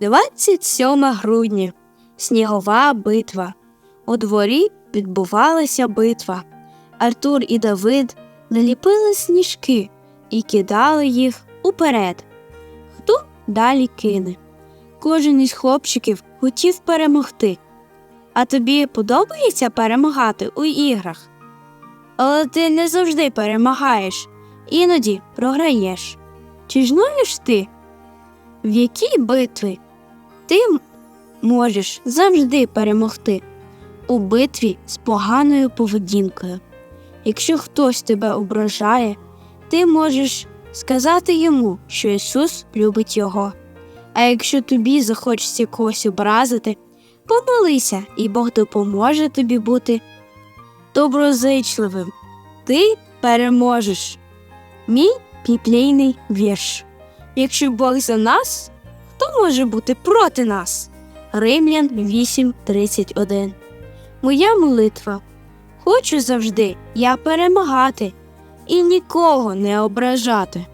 27 грудня. Снігова битва. У дворі відбувалася битва. Артур і Давид наліпили сніжки і кидали їх уперед. Хто далі кине? Кожен із хлопчиків хотів перемогти. А тобі подобається перемагати у іграх? Але ти не завжди перемагаєш, іноді програєш. Чи знаєш ти, в якій битві ти можеш завжди перемогти у битві з поганою поведінкою? Якщо хтось тебе ображає, ти можеш сказати йому, що Ісус любить його. А якщо тобі захочеться когось образити, помолися, і Бог допоможе тобі бути доброзичливим. Ти переможеш. Мій біблійний вірш. Якщо Бог за нас, може бути проти нас? Римлян 8.31 Моя молитва. Хочу завжди я перемагати і нікого не ображати.